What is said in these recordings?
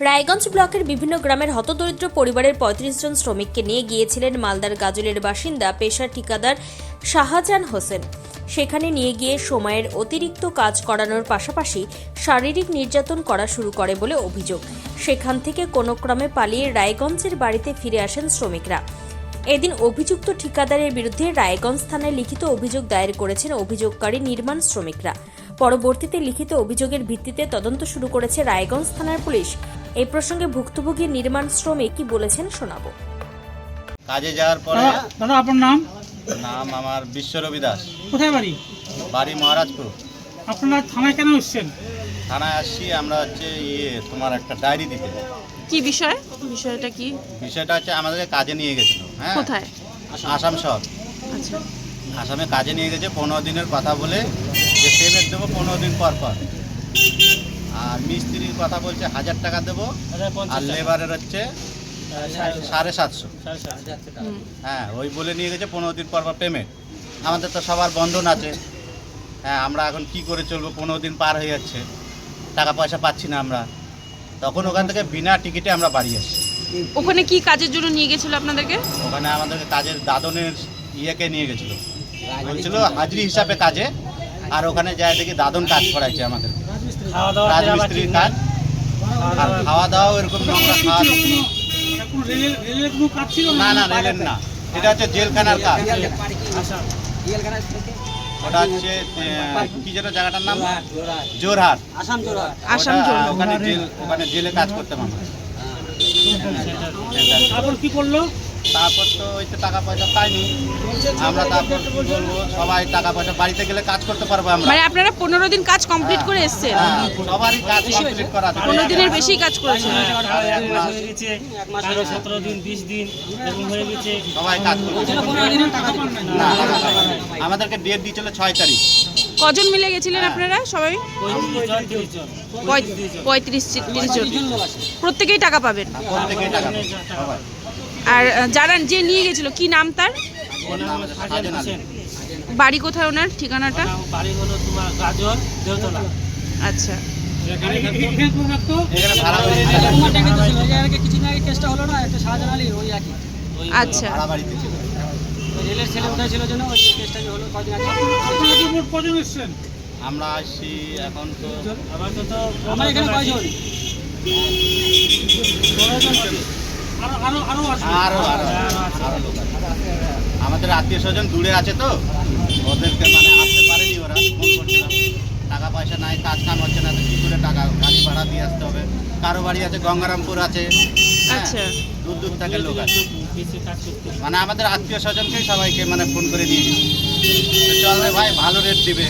রায়গঞ্জ ব্লকের বিভিন্ন গ্রামের হতদরিদ্র পরিবারের পঁয়ত্রিশ জন শ্রমিককে নিয়ে গিয়েছিলেন মালদার গাজলের বাসিন্দা, পেশার ঠিকাদার শাহজাহান হোসেন। সেখানে নিয়ে গিয়ে সময়ের অতিরিক্ত কাজ করানোর পাশাপাশি শারীরিক নির্যাতন করা শুরু করে বলে অভিযোগ। সেখান থেকে কোনো ক্রমে পালিয়ে রায়গঞ্জের বাড়িতে ফিরে আসেন শ্রমিকরা। এদিন অভিযুক্ত ঠিকাদারের বিরুদ্ধে রায়গঞ্জ থানায় লিখিত অভিযোগ দায়ের করেছেন অভিযোগকারী নির্মাণ শ্রমিকরা। পরবর্তীতে লিখিত অভিযোগের ভিত্তিতে তদন্ত শুরু করেছে রায়গঞ্জ থানার পুলিশ। এই প্রসঙ্গে ভুক্তভোগী নির্মাণ শ্রমিক কি বলেছেন শোনাবো। কাজে যাওয়ার পরে দাদা দাদা আপনার নাম? নাম আমার বিশ্বরবি দাস। কোথায় বাড়ি? বাড়ি মহারাজপুর। আপনারা থানায় কেন এসছেন? থানায় আসছি আমরা হচ্ছে ইয়ে তোমার একটা ডায়েরি দিতে কি বিষয়? বিষয়টা কি? বিষয়টা হচ্ছে আমাদেরকে কাজে নিয়ে গেছিল হ্যাঁ? কোথায়? আসাম শহর। আচ্ছা। আসামে কাজে নিয়ে গেছে পনেরো দিনের কথা বলে যে পেমেন্ট দেবো পনেরো দিন পর পর। আর মিস্ত্রির কথা বলছে হাজার টাকা দেবো আর লেবারের হচ্ছে সাড়ে সাতশো। হ্যাঁ ওই বলে নিয়ে গেছে পনেরো দিন পর পর পেমেন্ট আমাদের তো সবার বন্ধন আছে। হ্যাঁ আমরা এখন কি করে চলবো? পনেরো দিন পার হয়ে যাচ্ছে। টাকা পয়সা পাচ্ছি না আমরা। তখন ওখান থেকে বিনা টিকিটে আমরা বাড়ি আসছি। ওখানে কি কাজের জন্য নিয়ে গেছিল আপনাদেরকে? ওখানে আমাদেরকে কাজের দাদনের ইয়েকে নিয়ে গেছিল। বলছিল হাজরি হিসাবে কাজে। আর ওখানে যায় দেখি দাদন কাজ করাইছে আমাদের রাজমিস্ত্রির কাজ। আর খাওয়া দাওয়াও এরকম নোংরা খাওয়া না? না রেলের না। এটা হচ্ছে জেলখানার কাজ। ওটা হচ্ছে কি যেন জায়গাটার নাম? জোরহাট। আসাম ওটা- জোন ওখানে জেল ওখানে জেলে কাজ করতাম আমরা। তারপর কি করল? তারপর তো ওই তো টাকা পয়সা পাইনি। আমরা তারপর কি বলব সবাই টাকা পয়সা বাড়িতে গেলে কাজ করতে পারব আমরা। মানে আপনারা পনেরো দিন কাজ কমপ্লিট করে এসছেন? হ্যাঁ, সবারই কাজ কমপ্লিট করা আছে। পনেরো দিনের বেশি কাজ করেছেন। হয়ে গেছে কারও সতেরো দিন বিশ দিন এরকম হয়ে গেছে। সবাই কাজ করছে না, আমাদেরকে ডেট দিয়েছিল ছয় তারিখ। কজন মিলে গেছিলেন আপনারা সবাই? পঁয়ত্রিশ জন তিরিশ জন। পঁয়ত্রিশ তিরিশ জন। প্রত্যেকেই টাকা পাবেন। প্রত্যেকেই টাকা সবাই। আর যারা যে নিয়ে গেছিল কি নাম তার? বাড়ি কোথায় ওনার ঠিকানাটা? বাড়ি হলো তোমার গাজর দেওতলা। আচ্ছা। ওই আর কি আচ্ছা। ভাড়া বাড়িতে ছিল। ওই রেলের ছেলে উঠেছিল জন্য ওই কেসটা হলো কদিন আগে। আপনারা কজন এসছেন? আমরা আসছি এখন তো আমার এখানে কয়জন? আরও আছে আরও আরও আরও লোক আছে। আমাদের আত্মীয় স্বজন দূরে আছে তো? ওদেরকে মানে আসতে পারেনি ওরা ফোন করছিলাম টাকা পয়সা নাই কাজ কাম হচ্ছে না তো কি করে টাকা গাড়ি ভাড়া দিয়ে আসতে হবে? কারও বাড়ি আছে গঙ্গারামপুর আছে হ্যাঁ, আচ্ছা। দূর দূর থেকে লোক আছে। মানে আমাদের আত্মীয় স্বজনকেই সবাইকে মানে ফোন করে নিয়ে চল রে ভাই ভালো রেট দিবে।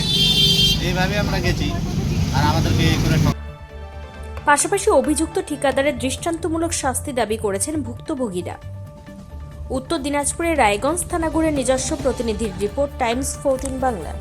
এইভাবে আমরা গেছি। আর আমাদেরকে এই করে ঠক- পাশাপাশি অভিযুক্ত ঠিকাদারের দৃষ্টান্তমূলক শাস্তি দাবি করেছেন ভুক্তভোগীরা। উত্তর দিনাজপুরের রায়গঞ্জ থানাগুড়ের নিজস্ব প্রতিনিধির রিপোর্ট, টাইমস ফোরটিন বাংলা।